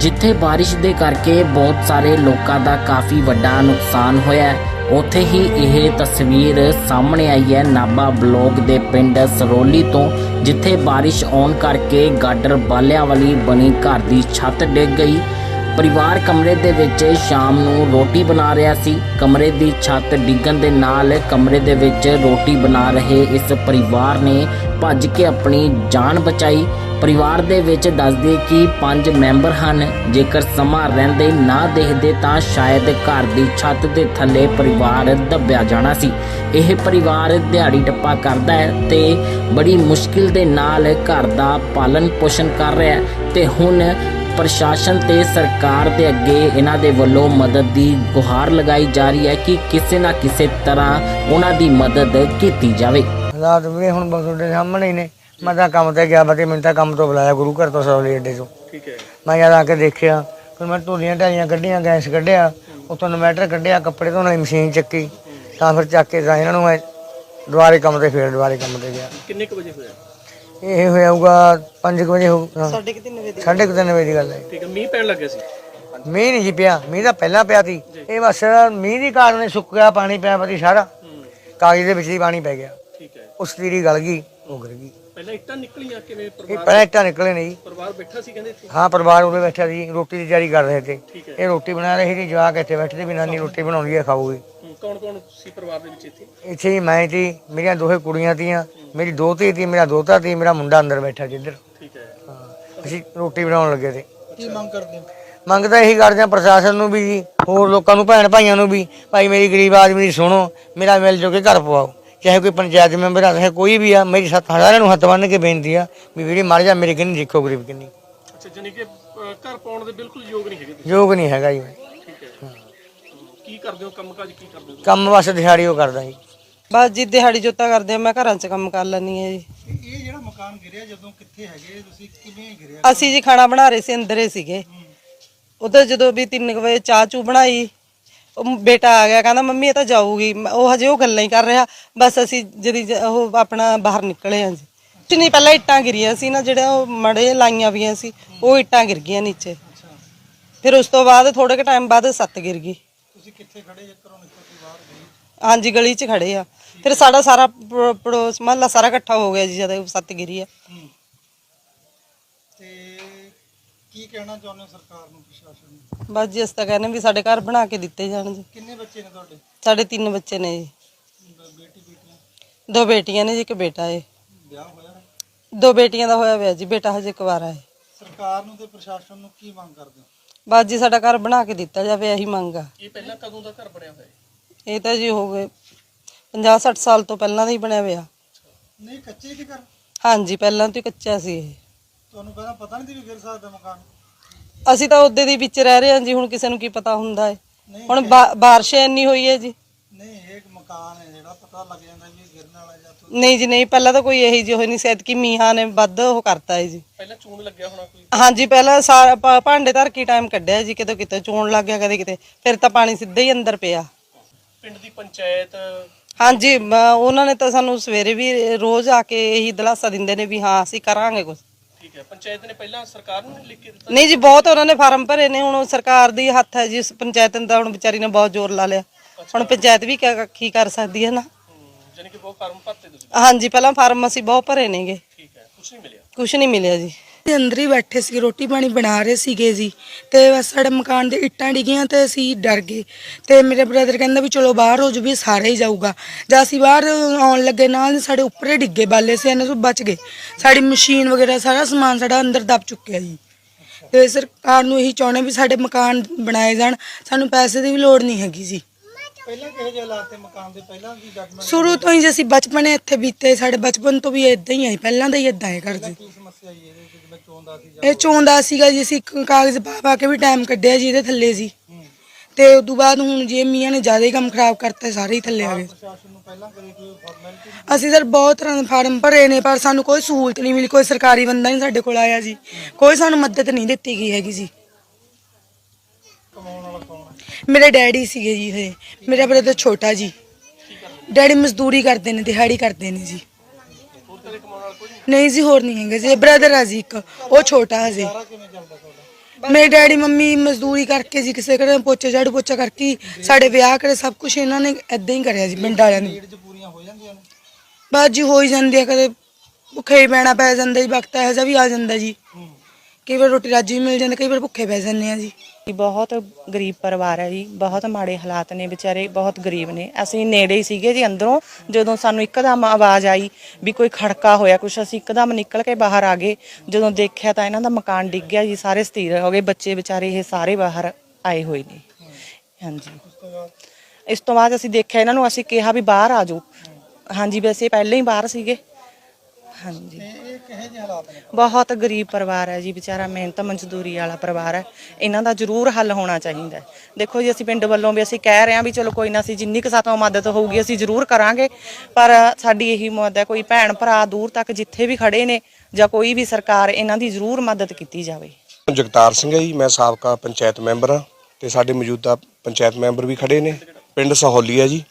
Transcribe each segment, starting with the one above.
ਜਿੱਥੇ ਬਾਰਿਸ਼ ਦੇ ਕਰਕੇ ਬਹੁਤ ਸਾਰੇ ਲੋਕਾਂ ਦਾ ਕਾਫੀ ਵੱਡਾ ਨੁਕਸਾਨ ਹੋਇਆ ਉੱਥੇ ਹੀ ਇਹ ਤਸਵੀਰ ਸਾਹਮਣੇ ਆਈ ਹੈ ਨਾਬਾ ਬਲੋਕ ਦੇ ਪਿੰਡ ਸਰੋਲੀ ਤੋਂ, ਜਿੱਥੇ ਬਾਰਿਸ਼ ਆਉਣ ਕਰਕੇ ਗਾਡਰ ਬਾਲਿਆਂ ਵਾਲੀ ਬਣੀ ਘਰ ਦੀ ਛੱਤ ਡਿੱਗ ਗਈ। ਪਰਿਵਾਰ ਕਮਰੇ ਦੇ ਵਿੱਚ ਸ਼ਾਮ ਨੂੰ ਰੋਟੀ ਬਣਾ ਰਿਹਾ ਸੀ। ਕਮਰੇ ਦੀ ਛੱਤ ਡਿੱਗਣ ਦੇ ਨਾਲ ਕਮਰੇ ਦੇ ਵਿੱਚ ਰੋਟੀ ਬਣਾ ਰਹੇ ਇਸ ਪਰਿਵਾਰ ਨੇ ਭੱਜ ਕੇ ਆਪਣੀ ਜਾਨ ਬਚਾਈ। ਪਰਿਵਾਰ ਦੇ ਵਿੱਚ ਦੱਸਦੇ ਕਿ ਪੰਜ ਮੈਂਬਰ ਹਨ। ਜੇਕਰ ਸਮਾਂ ਰਹਿੰਦੇ ਨਾ ਦੇਖਦੇ ਤਾਂ ਸ਼ਾਇਦ ਘਰ ਦੀ ਛੱਤ ਦੇ ਥੱਲੇ ਪਰਿਵਾਰ ਦੱਬਿਆ ਜਾਣਾ ਸੀ। ਇਹ ਪਰਿਵਾਰ ਦਿਹਾੜੀ ਟੱਪਾ ਕਰਦਾ ਹੈ ਤੇ ਬੜੀ ਮੁਸ਼ਕਿਲ ਦੇ ਨਾਲ ਘਰ ਦਾ ਪਾਲਣ ਪੋਸ਼ਣ ਕਰ ਰਿਹਾ ਹੈ ਤੇ ਹੁਣ ਪ੍ਰਸ਼ਾਸਨ ਤੇ ਸਰਕਾਰ ਦੇ ਅੱਗੇ ਇਹਨਾਂ ਦੇ ਵੱਲੋਂ ਮਦਦ ਦੀ ਗੁਹਾਰ ਲਗਾਈ ਜਾ ਰਹੀ ਹੈ ਕਿ ਕਿਸੇ ਨਾ ਕਿਸੇ ਤਰ੍ਹਾਂ ਉਹਨਾਂ ਦੀ ਮਦਦ ਕੀਤੀ ਜਾਵੇ। ਹਾਲਾਤ ਵੀ ਹੁਣ ਬਸ ਤੁਹਾਡੇ ਸਾਹਮਣੇ ਹੀ ਨੇ। ਮੈਂ ਤਾਂ ਕੰਮ ਤੇ ਗਿਆ ਬਤੇ ਮੈਨੂੰ ਤਾਂ ਕੰਮ ਤੋਂ ਬੁਲਾਇਆ ਗੁਰੂ ਘਰ ਤੋਂ ਸੌਲੀ ਅੱਡੇ ਤੋਂ। ਠੀਕ ਹੈ। ਮੈਂ ਜਦ ਆ ਕੇ ਦੇਖਿਆ ਫਿਰ ਮੈਂ ਧੂਲੀਆਂ ਢਾਈਆਂ ਕੱਢੀਆਂ ਗੈਸ ਕੱਢਿਆ ਉੱਥੋਂ ਇਨਵੈਟਰ ਕੱਢਿਆ ਕੱਪੜੇ ਧੋਣ ਵਾਲੀ ਮਸ਼ੀਨ ਚੱਕੀ ਤਾਂ ਫਿਰ ਚੱਕ ਕੇ ਤਾਂ ਇਹਨਾਂ ਨੂੰ ਮੈਂ ਦੁਬਾਰੇ ਕੰਮ ਤੇ ਫੇਰ ਦੁਬਾਰੇ ਕੰਮ ਤੇ ਗਿਆ। ਕਿੰਨੇ ਕੁ ਵਜੇ ਹੋਇਆ? ਇਹ ਹੋਇਆਊਗਾ 5 ਵਜੇ ਹੋ। ਸਾਢੇ 3 ਵਜੇ ਸਾਢੇ ਕੁ ਤਿੰਨ ਵਜੇ ਦੀ ਗੱਲ ਹੈ। ਠੀਕ ਹੈ ਮੀਂਹ ਪੈਣ ਲੱਗਿਆ ਸੀ? ਮੀਂਹ ਨਹੀਂ ਜੀ ਪਿਆ ਮੀਂਹ ਤਾਂ ਪਹਿਲਾਂ ਪਿਆ ਸੀ। ਇਹ ਬਸ ਮੀਂਹ ਦੀ ਕਾਰਨ ਹੀ ਸੁੱਕ ਗਿਆ ਪਾਣੀ ਪਿਆ ਪਤੀ ਸਾਰਾ। ਹੂੰ। ਕਾਗਜ਼ ਦੇ ਵਿੱਚ ਹੀ ਪਾਣੀ ਪੈ ਗਿਆ। ਠੀਕ ਹੈ। ਉਸ ਤੀਰੀ ਗਲ ਗਈ ਉਹ ਗਿਰ ਗਈ। ਪਹਿਲਾਂ ਇੱਟਾਂ ਨਿਕਲੀਆਂ ਕਿਵੇਂ? ਪਰਿਵਾਰ ਪਹਿਲਾਂ ਇੱਟਾਂ ਨਿਕਲੇ ਨਹੀਂ। ਪਰਿਵਾਰ ਬੈਠਾ ਸੀ ਕਹਿੰਦੇ ਇੱਥੇ? ਹਾਂ ਪਰਿਵਾਰ ਉਰੇ ਬੈਠਾ ਸੀ ਰੋਟੀ ਦੀ ਤਿਆਰੀ ਕਰ ਰਹੇ ਤੇ ਹੈ। ਇਹ ਰੋਟੀ ਬਣਾ ਰਹੀ ਸੀ ਜਵਾਕ ਇੱਥੇ ਬੈਠੇ ਤੇ ਵੀ ਨਾਨੀ ਰੋਟੀ ਬਣਾਉਂਦੀ ਹੈ ਖਾਊਗੀ। ਕੌਣ ਕੌਣ ਸੀ ਪਰਿਵਾਰ ਦੇ ਵਿੱਚ ਇੱਥੇ? ਇੱਥੇ ਹੀ ਮੈਂ ਸੀ ਮੇਰੀਆਂ ਦੋਹੇ ਕੁੜੀਆਂ ਤੀਆਂ ਮੇਰੀ ਦੋਤੀ ਸੀ ਮੇਰਾ ਦੋਤਾ ਸੀ ਮੇਰਾ ਮੁੰਡਾ ਅੰਦਰ ਬੈਠਾ ਜਿੱਧਰ ਠੀਕ ਹੈ। ਹਾਂ, ਅਸੀਂ ਰੋਟੀ ਬਣਾਉਣ ਲੱਗੇ ਤੇ। ਕੀ ਮੰਗ ਕਰਦੇ ਹੋ? ਮੰਗ ਤਾਂ ਇਹੀ ਕਰਦੇ ਹਾਂ ਪ੍ਰਸ਼ਾਸਨ ਨੂੰ ਵੀ ਜੀ ਹੋਰ ਲੋਕਾਂ ਨੂੰ ਭੈਣ ਭਾਈਆਂ ਨੂੰ ਵੀ ਭਾਈ ਮੇਰੀ ਗਰੀਬ ਆਦਮੀ ਦੀ ਸੁਣੋ ਮੇਰਾ ਮਿਲ ਜੋ ਕੇ ਘਰ ਪਵਾਓ। ਚਾਹੇ ਕੋਈ ਪੰਚਾਇਤ ਮੈਂਬਰ ਆ ਚਾਹੇ ਕੋਈ ਵੀ ਆ ਮੇਰੀ ਸੱਤ ਸਾਰਿਆਂ ਨੂੰ ਹੱਥ ਬੰਨ੍ਹ ਕੇ ਬੇਨਤੀ ਆ ਵੀ ਵੀਰੇ ਮਰ ਜਾ ਮੇਰੇ ਕਿੰਨੀ ਦੇਖੋ ਗਰੀਬ ਕਿੰਨੀ ਅੱਛਾ ਜਾਨੀ ਕਿ ਅਹ, ਘਰ ਪਾਉਣ ਦੇ ਬਿਲਕੁਲ ਯੋਗ ਨਹੀਂ ਹੈਗੇ ਤੁਸੀਂ। ਯੋਗ ਨਹੀਂ ਹੈਗਾ ਜੀ ਮੈਂ। ਕੀ ਕਰਦੇ ਹੋ? ਕੰਮਕਾਜ ਕੀ ਕਰਦੇ ਹੋ ਕੰਮ ਬਸ ਦਿਹਾੜੀ ਉਹ ਕਰਦਾ ਜੀ। ਬਸ ਜੀ ਦਿਹਾੜੀ ਜੋਤਾ ਕਰਦੇ ਆ ਮੈਂ ਘਰਾਂ 'ਚ ਕੰਮ ਕਰ ਲੈਣੀ ਹੈ ਜੀ। ਇਹ ਜਿਹੜਾ ਮਕਾਨ ਗਿਰਿਆ ਜਦੋਂ ਕਿੱਥੇ ਹੈਗੇ? ਤੁਸੀਂ ਕਿਵੇਂ ਗਿਰਿਆ? ਅਸੀਂ ਜੀ ਖਾਣਾ ਬਣਾ ਰਹੇ ਸੀ ਅੰਦਰੇ ਸੀਗੇ। ਉਧਰ ਜਦੋਂ ਵੀ 3 ਵਜੇ ਚਾਹ ਚੂ ਬਣਾਈ ਉਹ ਬੇਟਾ ਆ ਗਿਆ ਕਹਿੰਦਾ ਮੰਮੀ ਇਹ ਤਾਂ ਜਾਊਗੀ। ਮ- ਉਹ ਹਜੇ ਉਹ ਗੱਲਾਂ ਹੀ ਕਰ ਰਿਹਾ। ਬਸ ਅਸੀਂ ਜਦੀ ਜ- ਉਹ ਆਪਣਾ ਬਾਹਰ ਨਿਕਲੇ ਹਾਂ ਜੀ। ਕੁਛ ਨਹੀਂ ਪਹਿਲਾਂ ਇੱਟਾਂ ਗਿਰੀਆਂ ਸੀ ਨਾ ਜਿਹੜਾ ਉਹ ਮੜੇ ਲਾਈਆਂ ਵੀਆਂ ਸੀ ਉਹ ਇੱਟਾਂ ਗਿਰ ਗਈਆਂ ਨੀਚੇ। ਫਿਰ ਉਸ ਤੋਂ ਬਾਅਦ ਥੋੜੇ ਕੁ ਟਾਈਮ ਬਾਅਦ ਸੱਤ ਗਿਰ ਗਈ। ਤੁਸੀਂ ਕਿੱਥੇ ਖੜੇ ਜੇ ਘਰੋਂ ਨਿਕਲ ਕੇ ਬਾਹਰ ਗਏ? ਹਾਂਜੀ ਗਲੀ 'ਚ ਖੜੇ ਆ। ਫਿਰ ਸਾਡਾ ਸਾਰਾ ਪ- ਪੜੋਸ ਮਹੱਲਾ ਸਾਰਾ ਇਕੱਠਾ ਹੋ ਗਿਆ ਜੀ ਜਦ ਸੱਤ ਗਿਰੀ ਆ। ਤੇ ਕੀ ਕਹਿਣਾ ਚਾਹੁੰਦੇ ਹੋ ਸਰਕਾਰ ਨੂੰ ਪ੍ਰਸ਼ਾਸਨ ਨੂੰ? ਬਸ ਜੀ ਅਸੀਂ ਤਾਂ ਕਹਿੰਦੇ ਵੀ ਸਾਡੇ ਘਰ ਬਣਾ ਕੇ ਦਿੱਤੇ ਜਾਣ ਜੀ। ਕਿੰਨੇ ਬੱਚੇ ਨੇ ਤੁਹਾਡੇ? ਸਾਡੇ ਤਿੰਨ ਬੱਚੇ ਨੇ ਜੀ। ਬੇਟੀ ਬੇਟੀਆਂ? ਦੋ ਬੇਟੀਆਂ ਨੇ ਜੀ ਇੱਕ ਬੇਟਾ ਹੈ ਵਿਆਹ ਹੋਇਆ ਹੈ? ਦੋ ਬੇਟੀਆਂ ਦਾ ਹੋਇਆ ਹੋਇਆ ਜੀ ਬੇਟਾ ਹਜੇ ਕੁਵਾਰਾ ਹੈ ਸਰਕਾਰ ਨੂੰ ਤੇ ਪ੍ਰਸ਼ਾਸਨ ਨੂੰ ਕੀ ਮੰਗ ਕਰਦੇ ਹੋ? ਬਸ ਜੀ ਸਾਡਾ ਘਰ ਬਣਾ ਕੇ ਦਿੱਤਾ ਜਾਵੇ ਇਹੀ ਮੰਗ ਆ। ਇਹ ਪਹਿਲਾਂ ਕਦੋਂ ਦਾ ਘਰ ਬਣਿਆ ਹੋਇਆ ਹੈ? ਇਹ ਤਾਂ ਜੀ ਹੋ ਗਏ 50 60 ਸਾਲ ਤੋਂ ਪਹਿਲਾਂ ਦਾ ਹੀ ਬਣਿਆ ਹੋਇਆ। ਨਹੀਂ ਕੱਚੇ ਦੀ ਘਰ? ਹਾਂਜੀ ਪਹਿਲਾਂ ਤੋਂ ਹੀ ਕੱਚਾ ਸੀ ਇਹ। ਤੁਹਾਨੂੰ ਪਹਿਲਾਂ ਪਤਾ ਨਹੀਂ ਸੀ ਵੀ ਗਿਰ ਸਕਦਾ ਮਕਾਨ? ਅਸੀਂ ਤਾਂ ਉਹਦੇ ਦੇ ਵਿੱਚ ਰਹਿ ਰਹੇ ਹਾਂ ਜੀ ਹੁਣ ਕਿਸੇ ਨੂੰ ਕੀ ਪਤਾ ਹੁੰਦਾ ਹੈ। ਹੁਣ ਬਾ- ਬਾਰਿਸ਼ ਇੰਨੀ ਹੋਈ ਹੈ ਜੀ। ਇਹ ਇੱਕ ਮਕਾਨ ਹੈ ਜਿਹੜਾ ਪਤਾ ਲੱਗ ਜਾਂਦਾ ਵੀ ਇਹ ਗਿਰਨ ਵਾਲਾ ਜਾਂ ਨਹੀਂ ਜੀ ਨਹੀਂ ਪਹਿਲਾਂ ਤਾਂ ਕੋਈ ਇਹੀ ਜਿਹੀ ਹੋਈ ਨਹੀਂ ਸੈਦ ਕਿ ਮੀਹਾਂ ਨੇ ਵੱਧ ਉਹ ਕਰਤਾ ਹੈ ਜੀ। ਪਹਿਲਾਂ ਚੂਨ ਲੱਗਿਆ ਹੋਣਾ ਕੋਈ? ਹਾਂਜੀ ਪਹਿਲਾਂ ਸਾਰਾ ਭਾ- ਭਾਂਡੇ ਧਰ ਕੇ ਟਾਈਮ ਕੱਢਿਆ ਜੀ ਕਿਤੇ ਕਿਤੇ ਚੋਣ ਲੱਗ ਗਿਆ ਕਦੇ ਕਿਤੇ। ਫਿਰ ਤਾਂ ਪਾਣੀ ਸਿੱਧਾ ਹੀ ਅੰਦਰ ਪਿਆ। ਪਿੰਡ ਦੀ ਪੰਚਾਇਤ ਹਾਂਜੀ ਮ- ਉਹਨਾਂ ਨੇ ਤਾਂ ਸਾਨੂੰ ਸਵੇਰੇ ਵੀ ਰੋਜ਼ ਆ ਕੇ ਇਹੀ ਦਿਲਾਸਾ ਦਿੰਦੇ ਨੇ ਵੀ ਹਾਂ ਅਸੀਂ ਕਰਾਂਗੇ ਕੁਝ ਠੀਕ ਹੈ ਪੰਚਾਇਤ ਨੇ ਪਹਿਲਾਂ ਸਰਕਾਰ ਨੂੰ ਲਿਖ ਕੇ ਦਿੱਤਾ? ਨਹੀਂ ਜੀ ਬਹੁਤ ਉਹਨਾਂ ਨੇ ਫਾਰਮ ਭਰੇ ਨੇ ਹੁਣ ਉਹ ਸਰਕਾਰ ਦੀ ਹੱਥ ਹੈ ਜੀ ਉਸ ਪੰਚਾਇਤ ਨੇ ਤਾਂ ਹੁਣ ਵਿਚਾਰੀ ਨੇ ਬਹੁਤ ਜ਼ੋਰ ਲਾ ਲਿਆ। ਹੁਣ ਪੰਚਾਇਤ ਵੀ ਕਿਆ- ਕੀ ਕਰ ਸਕਦੀ ਹੈ ਨਾ? ਜਾਨੀ ਕਿ ਬਹੁਤ ਫਾਰਮ ਭਰਤੇ ਤੁਸੀਂ? ਹਾਂਜੀ ਪਹਿਲਾਂ ਫਾਰਮ ਅਸੀਂ ਬਹੁਤ ਭਰੇ ਨੇਗੇ। ਠੀਕ ਹੈ ਕੁਝ ਨਹੀਂ ਮਿਲਿਆ? ਕੁਝ ਨਹੀਂ ਮਿਲਿਆ ਜੀ। ਤੇ ਅੰਦਰ ਹੀ ਬੈਠੇ ਸੀ ਰੋਟੀ ਪਾਣੀ ਬਣਾ ਰਹੇ ਸੀਗੇ ਜੀ। ਤੇ ਬਸ ਸਾਡੇ ਮਕਾਨ ਦੇ ਇੱਟਾਂ ਡਿੱਗੀਆਂ ਤੇ ਅਸੀਂ ਡਰ ਗਏ। ਤੇ ਮੇਰੇ ਬ੍ਰਦਰ ਕਹਿੰਦਾ ਵੀ ਚਲੋ ਬਾਹਰ ਹੋ ਜੂ ਵੀ ਸਾਰਾ ਹੀ ਜਾਊਗਾ। ਜਦ ਅਸੀਂ ਬਾਹਰ ਆਉਣ ਲੱਗੇ ਨਾਲ ਹੀ ਸਾਡੇ ਉੱਪਰੇ ਡਿੱਗੇ ਬਾਲੇ ਸੀ ਇਹਨਾਂ ਤੋਂ ਬਚ ਗਏ। ਸਾਡੀ ਮਸ਼ੀਨ ਵਗੈਰਾ ਸਾਰਾ ਸਮਾਨ ਸਾਡਾ ਅੰਦਰ ਦਬ ਚੁੱਕਿਆ ਜੀ। ਤੇ ਸਰਕਾਰ ਨੂੰ ਇਹੀ ਚਾਹੁੰਦੇ ਵੀ ਸਾਡੇ ਮਕਾਨ ਬਣਾਏ ਜਾਣ। ਸਾਨੂੰ ਪੈਸੇ ਦੀ ਵੀ ਲੋੜ ਨਹੀਂ ਹੈਗੀ ਜੀ। ਪਹਿਲਾਂ ਕਿਹੋ ਜਿਹੇ ਹਾਲਾਤ ਤੇ ਮਕਾਨ ਦੇ ਪਹਿਲਾਂ ਦੀ ਜੱਜਮੈਂਟ ਸ਼ੁਰੂ ਤੋਂ ਹੀ ਜੇ ਅਸੀਂ ਬਚਪਨੇ ਇੱਥੇ ਬੀਤੇ ਸਾਡੇ ਬਚਪਨ ਤੋਂ ਵੀ ਇਦਾਂ ਹੀ ਆਈ ਪਹਿਲਾਂ ਦਾ ਹੀ ਇਦਾਂ ਹੈ ਘਰ ਜੀ। ਕੀ ਸਮੱਸਿਆ ਆਈ ਇਹਦੇ ਵਿੱਚ ਜਿਵੇਂ ਚੋਂਦਾ ਸੀ ਇਹ ਚੋਂਦਾ ਸੀਗਾ ਜੀ ਅਸੀਂ ਇੱਕ ਕਾਗਜ਼ ਪਾ ਪਾ ਕੇ ਵੀ ਟਾਈਮ ਕੱਢਿਆ ਜੀ ਇਹਦੇ ਥੱਲੇ ਸੀ ਤੇ ਉਸ ਤੋਂ ਬਾਅਦ ਹੁਣ ਜੇ ਮੀਆਂ ਨੇ ਜ਼ਿਆਦਾ ਹੀ ਕੰਮ ਖਰਾਬ ਕਰਤਾ ਸਾਰੇ ਹੀ ਥੱਲੇ ਆ ਗਏ। ਪ੍ਰਸ਼ਾਸਨ ਨੂੰ ਪਹਿਲਾਂ ਕਦੇ ਕੋਈ ਫਾਰਮੈਲਿਟੀ ਅਸੀਂ ਸਰ ਬਹੁਤ ਤਰ੍ਹਾਂ ਦੇ ਫਾਰਮ ਭਰੇ ਨੇ ਪਰ ਸਾਨੂੰ ਕੋਈ ਸਹੂਲਤ ਨਹੀਂ ਮਿਲੀ ਕੋਈ ਸਰਕਾਰੀ ਬੰਦਾ ਨਹੀਂ ਸਾਡੇ ਕੋਲ ਆਇਆ ਜੀ। ਕੋਈ ਸਾਨੂੰ ਮਦਦ ਨਹੀਂ ਦਿੱਤੀ ਗਈ ਹੈਗੀ ਜੀ ਕਮਾਉਣ ਵਾਲਾ ਕੌਣ ਹੈ ਮੇਰੇ ਡੈਡੀ ਸੀਗੇ ਜੀ ਹਜੇ ਮੇਰਾ ਬ੍ਰਦਰ ਛੋਟਾ ਜੀ। ਡੈਡੀ ਮਜ਼ਦੂਰੀ ਕਰਦੇ ਨੇ, ਦਿਹਾੜੀ ਕਰਦੇ ਨੇ ਜੀ। ਨਹੀਂ ਜੀ, ਹੋਰ ਨਹੀਂ ਹੈਗੇ ਜੀ। ਬ੍ਰਦਰ ਆ ਜੀ ਇੱਕ। ਉਹ ਛੋਟਾ ਹਜੇ। ਮੇਰੇ ਡੈਡੀ ਮੰਮੀ ਮਜ਼ਦੂਰੀ ਕਰਕੇ ਜੀ, ਕਿਸੇ ਘਰੇ ਪੋਚੇ ਝਾੜੂ ਪੋਚਾ ਕਰਕੇ ਸਾਡੇ ਵਿਆਹ ਕਰੇ, ਸਭ ਕੁਝ ਇਹਨਾਂ ਨੇ ਇਦਾਂ ਹੀ ਕਰਿਆ ਜੀ, ਪਿੰਡ ਵਾਲਿਆਂ ਨੇ। ਨੀਡ ਚ ਹੋ ਹੀ ਜਾਂਦੀ ਆ, ਕਦੇ ਭੁੱਖੇ ਹੀ ਪੈਣਾ ਪੈ ਜਾਂਦਾ ਜੀ, ਵਕਤ ਇਹੋ ਜਿਹਾ ਵੀ ਆ ਜਾਂਦਾ ਜੀ। ਕਈ ਵਾਰ ਰੋਟੀ ਰਾਜੀ ਵੀ ਮਿਲ ਜਾਂਦੀ, ਕਈ ਵਾਰ ਭੁੱਖੇ ਪੈ ਜਾਂਦੇ ਆ ਜੀ। ਬਹੁਤ ਗਰੀਬ ਪਰਿਵਾਰ ਹੈ ਜੀ, ਬਹੁਤ ਮਾੜੇ ਹਾਲਾਤ ਨੇ ਵਿਚਾਰੇ, ਬਹੁਤ ਗਰੀਬ ਨੇ। ਅਸੀਂ ਨੇੜੇ ਹੀ ਸੀਗੇ ਜੀ ਅੰਦਰੋਂ, ਜਦੋਂ ਸਾਨੂੰ ਇੱਕਦਮ ਆਵਾਜ਼ ਆਈ ਵੀ ਕੋਈ ਖੜਕਾ ਹੋਇਆ ਕੁਛ, ਅਸੀਂ ਇੱਕਦਮ ਨਿਕਲ ਕੇ ਬਾਹਰ ਆ ਗਏ। ਜਦੋਂ ਦੇਖਿਆ ਤਾਂ ਇਹਨਾਂ ਦਾ ਮਕਾਨ ਡਿੱਗ ਗਿਆ ਜੀ, ਸਾਰੇ ਸਥਿਰ ਹੋ ਗਏ, ਬੱਚੇ ਵਿਚਾਰੇ ਇਹ ਸਾਰੇ ਬਾਹਰ ਆਏ ਹੋਏ ਨੇ। ਹਾਂਜੀ। ਇਸ ਤੋਂ ਬਾਅਦ ਅਸੀਂ ਦੇਖਿਆ ਇਹਨਾਂ ਨੂੰ, ਅਸੀਂ ਕਿਹਾ ਵੀ ਬਾਹਰ ਆ ਜਾਓ। ਹਾਂਜੀ, ਵੈਸੇ ਪਹਿਲਾਂ ਹੀ ਬਾਹਰ ਸੀਗੇ। ਹਾਂਜੀ। ਤੇ ਇਹ ਕਿਹੋ ਜਿਹੇ ਹਾਲਾਤ ਨੇ? ਬਹੁਤ ਗਰੀਬ ਪਰਿਵਾਰ ਹੈ ਜੀ ਵਿਚਾਰਾ ਮਿਹਨਤ ਮਜ਼ਦੂਰੀ ਵਾਲਾ ਪਰਿਵਾਰ ਹੈ। ਇਹਨਾਂ ਦਾ ਜ਼ਰੂਰ ਹੱਲ ਹੋਣਾ ਚਾਹੀਦਾ ਹੈ। ਦੇਖੋ ਜੀ ਅਸੀਂ ਪਿੰਡ ਵੱਲੋਂ ਵੀ ਅਸੀਂ ਕਹਿ ਰਹੇ ਹਾਂ ਵੀ ਚਲੋ ਕੋਈ ਨਾ ਅਸੀਂ ਜਿੰਨੀ ਕੁ ਸਾਤੋਂ ਮਦਦ ਹੋਊਗੀ ਅਸੀਂ ਜ਼ਰੂਰ ਕਰਾਂਗੇ। ਪਰ ਸਾਡੀ ਇਹੀ ਮਦਦ ਹੈ ਕੋਈ ਭੈਣ ਭਰਾ ਦੂਰ ਤੱਕ ਜਿੱਥੇ ਵੀ ਖੜੇ ਨੇ ਜਾਂ ਕੋਈ ਵੀ ਸਰਕਾਰ ਇਹਨਾਂ ਦੀ ਜ਼ਰੂਰ ਮਦਦ ਕੀਤੀ ਜਾਵੇ। ਜਗਤਾਰ ਸਿੰਘ ਹੈ ਜੀ ਮੈਂ ਸਾਬਕਾ ਪੰਚਾਇਤ ਮੈਂਬਰ ਹਾਂ ਤੇ ਸਾਡੇ ਮੌਜੂਦਾ ਪੰਚਾਇਤ ਮੈਂਬਰ ਵੀ ਖੜੇ ਨੇ। ਪਿੰਡ ਸਹੌਲੀ ਹੈ ਜੀ।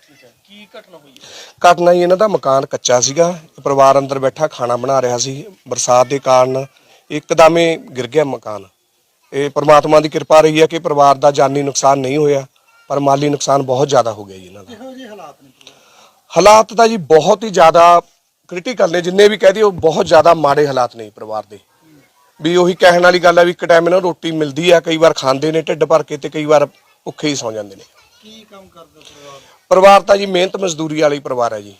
ਕੀ ਘਟਨਾ ਹੋਈ ਘਟਨਾ ਜੀ ਇਹਨਾਂ ਦਾ ਮਕਾਨ ਕੱਚਾ ਸੀਗਾ। ਪਰਿਵਾਰ ਅੰਦਰ ਬੈਠਾ ਖਾਣਾ ਬਣਾ ਰਿਹਾ ਸੀ। ਬਰਸਾਤ ਦੇ ਕਾਰਨ ਇੱਕਦਮੇ ਗਿਰ ਗਿਆ ਮਕਾਨ। ਇਹ ਪ੍ਰਮਾਤਮਾ ਦੀ ਕਿਰਪਾ ਰਹੀ ਹੈ ਕਿ ਪਰਿਵਾਰ ਦਾ ਜਾਨੀ ਨੁਕਸਾਨ ਨਹੀਂ ਹੋਇਆ ਪਰ ਮਾਲੀ ਨੁਕਸਾਨ ਬਹੁਤ ਜ਼ਿਆਦਾ ਹੋ ਗਿਆ ਜੀ ਇਹਨਾਂ ਦਾ। ਕਿਹੋ ਜਿਹੇ ਹਾਲਾਤ ਨੇ ਹਾਲਾਤ ਤਾਂ ਜੀ ਬਹੁਤ ਹੀ ਜ਼ਿਆਦਾ ਕ੍ਰਿਟੀਕਲ ਨੇ। ਜਿੰਨੇ ਵੀ ਕਹਦੇ ਉਹ ਬਹੁਤ ਜ਼ਿਆਦਾ ਮਾੜੇ ਹਾਲਾਤ ਨੇ ਪਰਿਵਾਰ ਦੇ। ਵੀ ਉਹੀ ਕਹਿਣ ਵਾਲੀ ਗੱਲ ਹੈ ਵੀ ਇੱਕ ਟਾਈਮ ਇਹਨਾਂ ਨੂੰ ਰੋਟੀ ਮਿਲਦੀ ਆ ਕਈ ਵਾਰ ਖਾਂਦੇ ਨੇ ਢਿੱਡ ਭਰ ਕੇ ਤੇ ਕਈ ਵਾਰ ਭੁੱਖੇ ਹੀ ਸੌ ਜਾਂਦੇ ਨੇ। ਕੀ ਕੰਮ ਕਰਦਾ ਪਰਿਵਾਰ ਪਰਿਵਾਰ ਤਾਂ ਜੀ ਮਿਹਨਤ ਮਜ਼ਦੂਰੀ ਵਾਲੀ ਪਰਿਵਾਰ ਹੈ ਜੀ।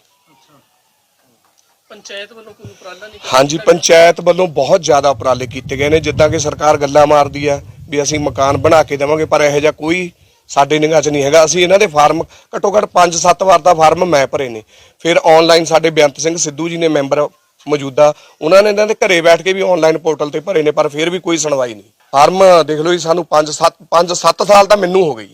ਪੰਚਾਇਤ ਵੱਲੋਂ ਕੋਈ ਉਪਰਾਲਾ ਨਹੀਂ ਹਾਂਜੀ ਪੰਚਾਇਤ ਵੱਲੋਂ ਬਹੁਤ ਜ਼ਿਆਦਾ ਉਪਰਾਲੇ ਕੀਤੇ ਗਏ ਨੇ ਜਿੱਦਾਂ ਕਿ ਸਰਕਾਰ ਗੱਲਾਂ ਮਾਰਦੀ ਆ ਵੀ ਅਸੀਂ ਮਕਾਨ ਬਣਾ ਕੇ ਦੇਵਾਂਗੇ ਪਰ ਇਹੋ ਜਿਹਾ ਕੋਈ ਸਾਡੇ ਨਿਗਾਹ 'ਚ ਨਹੀਂ ਹੈਗਾ। ਅਸੀਂ ਇਹਨਾਂ ਦੇ ਫਾਰਮ ਘੱਟੋ ਘੱਟ 5-7 ਵਾਰ ਦਾ ਫਾਰਮ ਮੈਂ ਭਰੇ ਨੇ। ਫਿਰ ਆਨਲਾਈਨ ਸਾਡੇ ਬੇਅੰਤ ਸਿੰਘ ਸਿੱਧੂ ਜੀ ਨੇ ਮੈਂਬਰ ਮੌਜੂਦਾ ਉਹਨਾਂ ਨੇ ਇਹਨਾਂ ਦੇ ਘਰੇ ਬੈਠ ਕੇ ਵੀ ਆਨਲਾਈਨ ਪੋਰਟਲ ਤੇ ਭਰੇ ਨੇ ਪਰ ਫਿਰ ਵੀ ਕੋਈ ਸੁਣਵਾਈ ਨਹੀਂ। ਫਾਰਮ ਦੇਖ ਲਓ ਜੀ ਸਾਨੂੰ 5-7 5-7 ਸਾਲ ਤਾਂ ਮੈਨੂੰ ਹੋ ਗਈ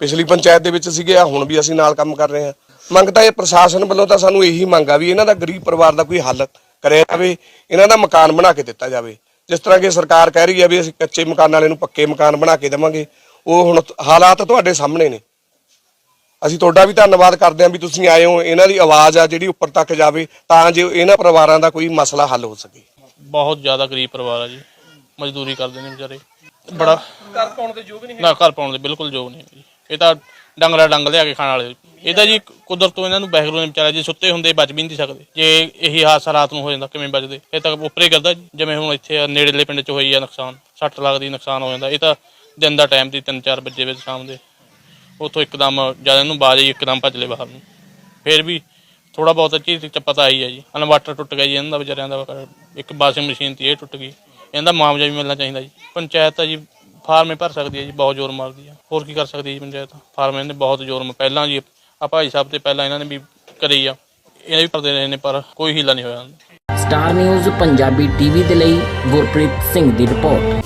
ਪਿਛਲੀ ਪੰਚਾਇਤ ਦੇ ਵਿੱਚ ਸੀਗੇ ਆ ਹੁਣ ਵੀ ਅਸੀਂ ਨਾਲ ਕੰਮ ਕਰ ਰਹੇ ਹਾਂ। ਮੰਗ ਤਾਂ ਇਹ ਪ੍ਰਸ਼ਾਸਨ ਵੱਲੋਂ ਤਾਂ ਸਾਨੂੰ ਇਹੀ ਮੰਗ ਆ ਵੀ ਇਹਨਾਂ ਦਾ ਗਰੀਬ ਪਰਿਵਾਰ ਦਾ ਕੋਈ ਹੱਲ ਕਰਿਆ ਜਾਵੇ ਇਹਨਾਂ ਦਾ ਮਕਾਨ ਬਣਾ ਕੇ ਦਿੱਤਾ ਜਾਵੇ। ਜਿਸ ਤਰ੍ਹਾਂ ਕਿ ਸਰਕਾਰ ਕਹਿ ਰਹੀ ਹੈ ਵੀ ਅਸੀਂ ਕੱਚੇ ਮਕਾਨ ਵਾਲੇ ਨੂੰ ਪੱਕੇ ਮਕਾਨ ਬਣਾ ਕੇ ਦੇਵਾਂਗੇ ਉਹ ਹੁਣ ਹਾਲਾਤ ਤੁਹਾਡੇ ਸਾਹਮਣੇ ਨੇ। ਅਸੀਂ ਤੁਹਾਡਾ ਵੀ ਧੰਨਵਾਦ ਕਰਦੇ ਹਾਂ ਵੀ ਤੁਸੀਂ ਆਏ ਹੋ ਇਹਨਾਂ ਦੀ ਆਵਾਜ਼ ਆ ਜਿਹੜੀ ਉੱਪਰ ਤੱਕ ਜਾਵੇ ਤਾਂ ਜੇ ਇਹਨਾਂ ਪਰਿਵਾਰਾਂ ਦਾ ਕੋਈ ਮਸਲਾ ਹੱਲ ਹੋ ਸਕੇ। ਬਹੁਤ ਜ਼ਿਆਦਾ ਗਰੀਬ ਪਰਿਵਾਰ ਆ ਜੀ ਮਜ਼ਦੂਰੀ ਕਰਦੇ ਨੇ ਵਿਚਾਰੇ। ਬੜਾ ਘਰ ਪਾਉਣ ਦੇ ਯੋਗ ਨਹੀਂ ਨਾ ਘਰ ਪਾਉਣ ਦੇ ਬਿਲਕੁਲ ਯੋਗ ਨਹੀਂ ਜੀ। ਇਹ ਤਾਂ ਡੰਗਰਾ ਡੰਗ ਲਿਆ ਕੇ ਖਾਣ ਵਾਲੇ। ਇਹ ਤਾਂ ਜੀ ਕੁਦਰਤ ਤੋਂ ਇਹਨਾਂ ਨੂੰ ਬਹਿਰੂ ਨੇ ਵਿਚਾਰਾ ਜੀ ਸੁੱਤੇ ਹੁੰਦੇ ਬਚ ਵੀ ਨਹੀਂ ਸਕਦੇ। ਜੇ ਇਹੀ ਹਾਦਸਾ ਰਾਤ ਨੂੰ ਹੋ ਜਾਂਦਾ ਕਿਵੇਂ ਬਚਦੇ? ਇਹ ਤਾਂ ਉੱਪਰੇ ਕਰਦਾ ਜੀ, ਜਿਵੇਂ ਹੁਣ ਇੱਥੇ ਆ, ਨੇੜੇਲੇ ਪਿੰਡ 'ਚ ਹੋਈ ਆ ਨੁਕਸਾਨ ਸੱਠ ਲੱਖ ਦੀ ਨੁਕਸਾਨ ਹੋ ਜਾਂਦਾ। ਇਹ ਤਾਂ ਦਿਨ ਦਾ ਟਾਈਮ ਦੀ 3-4 ਵਜੇ ਵਿੱਚ ਸ਼ਾਮ ਦੇ। ਉੱਥੋਂ ਇੱਕਦਮ ਜਦ ਇਹਨੂੰ ਬਾਜ ਇੱਕਦਮ ਭੱਜ ਲਏ ਬਾਹਰ ਨੂੰ। ਫਿਰ ਵੀ ਥੋੜਾ ਬਹੁਤ ਚੀਜ਼ ਚ ਪਤਾ ਆਈ ਹੈ ਜੀ। ਇਨਵਰਟਰ ਟੁੱਟ ਗਿਆ ਜੀ ਇਹਨਾਂ ਦਾ ਵਿਚਾਰਿਆਂ ਦਾ ਇੱਕ ਵਾਸ਼ਿੰਗ ਮਸ਼ੀਨ 'ਤੇ ਇਹ ਟੁੱਟ ਗਈ। ਇਹਦਾ ਮੁਆਵਜ਼ਾ ਵੀ ਮਿਲਣਾ ਚਾਹੀਦਾ ਜੀ। ਪੰਚਾਇਤ ਤਾਂ ਜੀ ਫਾਰਮੇ ਭਰ ਸਕਦੀ ਹੈ ਜੀ ਬਹੁਤ ਜ਼ੋਰ ਮਾਰਦੀ ਹੈ। ਹੋਰ ਕੀ ਕਰ ਸਕਦੀ ਹੈ ਜੀ ਪੰਚਾਇਤ? ਫਾਰਮੇ ਨੇ ਬਹੁਤ ਜ਼ੋਰ ਮ- ਪਹਿਲਾਂ ਜੀ ਆ ਭਾਈ ਸਾਹਿਬ ਤੇ ਪਹਿਲਾਂ ਇਹਨਾਂ ਨੇ ਵੀ ਕਰੀ ਆ। ਇਹ ਵੀ ਕਰਦੇ ਰਹੇ ਨੇ ਪਰ ਕੋਈ ਹੀਲਾ ਨਹੀਂ ਹੋਇਆ। ਸਟਾਰ ਨਿਊਜ਼ ਪੰਜਾਬੀ ਟੀਵੀ ਦੇ ਲਈ ਗੁਰਪ੍ਰੀਤ ਸਿੰਘ ਦੀ ਰਿਪੋਰਟ।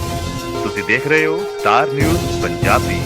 ਤੁਸੀਂ ਦੇਖ ਰਹੇ ਹੋ ਸਟਾਰ ਨਿਊਜ਼ ਪੰਜਾਬੀ।